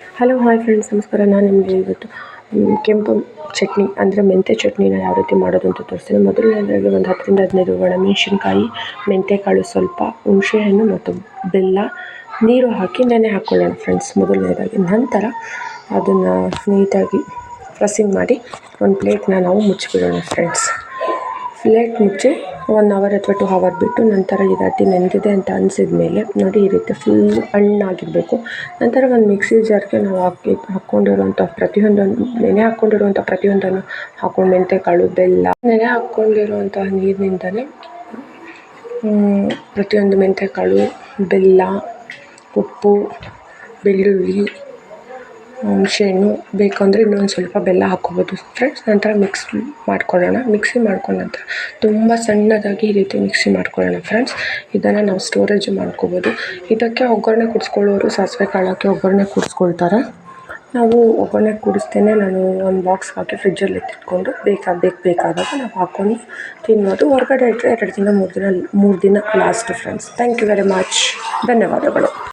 Hello hi friends ನಮಸ್ಕಾರ. ನಾನು ನಿಮಗೆ ಇವತ್ತು ಕೆಂಪು ಚಟ್ನಿ, ಅಂದರೆ ಮೆಂತ್ಯ ಚಟ್ನಿನ ಯಾವ ರೀತಿ ಮಾಡೋದು ಅಂತ ತೋರಿಸ್ತೀನಿ. ಮೊದಲನೇದಾಗಿ ಒಂದು ಹತ್ತರಿಂದ ಹದಿನೈದು ಒಣಮೆಣಸಿನ್ಕಾಯಿ ಮೆಂತ್ಯಕಾಳು ಸ್ವಲ್ಪ, ಹುಣಸೆಹಣ್ಣು ಮತ್ತು ಬೆಲ್ಲ, ನೀರು ಹಾಕಿ ನೆನೆ ಹಾಕ್ಕೊಳ್ಳೋಣ ಫ್ರೆಂಡ್ಸ್ ಮೊದಲನೇದಾಗಿ. ನಂತರ ಅದನ್ನು ನೀಟಾಗಿ ಪ್ರೆಸ್ಸಿಂಗ್ ಮಾಡಿ ಒಂದು ಪ್ಲೇಟ್ನ ನಾವು ಮುಚ್ಚಿಬಿಡೋಣ ಫ್ರೆಂಡ್ಸ್ ಪ್ಲೇಟ್ ಮುಚ್ಚಿ ಒನ್ ಅವರ್ ಅಥವಾ ಟು ಅವರ್ ಬಿಟ್ಟು ನಂತರ ಇದು ನೆಂದಿದೆ ಅಂತ ಅನ್ಸಿದ ಮೇಲೆ ನೋಡಿ ಈ ರೀತಿ ಫುಲ್ ಹಣ್ಣಾಗಿರಬೇಕು. ನಂತರ ಒಂದು ಮಿಕ್ಸಿ ಜಾರ್ಗೆ ನಾವು ಹಾಕಿ ಹಾಕ್ಕೊಂಡಿರುವಂಥ ಪ್ರತಿಯೊಂದನ್ನು, ನೆನೆ ಹಾಕ್ಕೊಂಡಿರುವಂಥ ಪ್ರತಿಯೊಂದನ್ನು ಹಾಕೊಂಡು ಕಾಳು ಬೆಲ್ಲ, ನೆನೆ ಹಾಕ್ಕೊಂಡಿರುವಂಥ ನೀರಿನಿಂದಲೇ ಪ್ರತಿಯೊಂದು ಮೆಂತ್ಯಕಾಳು ಬೆಲ್ಲ, ಉಪ್ಪು, ಬೆಳ್ಳುಳ್ಳಿ ಹುಣಸೆಹಣ್ಣು ಬೇಕು ಅಂದರೆ ಇನ್ನೊಂದು ಸ್ವಲ್ಪ ಬೆಲ್ಲ ಹಾಕ್ಕೋಬೋದು. ಫ್ರೆಂಡ್ಸ್ ನಂತರ ಮಿಕ್ಸ್ ಮಾಡ್ಕೊಳ್ಳೋಣ. ಮಿಕ್ಸಿ ಮಾಡ್ಕೊಂಡ ನಂತರ ತುಂಬ ಸಣ್ಣದಾಗಿ ಈ ರೀತಿ ಮಿಕ್ಸಿ ಮಾಡ್ಕೊಳ್ಳೋಣ ಫ್ರೆಂಡ್ಸ್ ಇದನ್ನು ನಾವು ಸ್ಟೋರೇಜ್ ಮಾಡ್ಕೋಬೋದು. ಇದಕ್ಕೆ ಒಗ್ಗರಣೆ ಕುಡಿಸ್ಕೊಳ್ಳೋರು ಸಾಸಿವೆ ಕಾಳು ಹಾಕಿ ಒಗ್ಗರಣೆ ಕುಡಿಸ್ಕೊಳ್ತಾರೆ. ನಾವು ಒಗ್ಗರಣೆ ಕುಡಿಸ್ತೇನೆ. ನಾನು ಒಂದು ಬಾಕ್ಸ್ ಹಾಕಿ ಫ್ರಿಜ್ಜಲ್ಲಿ ಎತ್ತಿಟ್ಕೊಂಡು ಬೇಕಾ, ಬೇಕು, ಬೇಕಾದಾಗ ನಾವು ಹಾಕ್ಕೊಂಡು ತಿನ್ಬೋದು. ಹೊರಗಡೆ ಇಟ್ಟರೆ ಎರಡು ದಿನ, ಮೂರು ದಿನ ಮೂರು ದಿನ last friends thank you very much ಧನ್ಯವಾದಗಳು.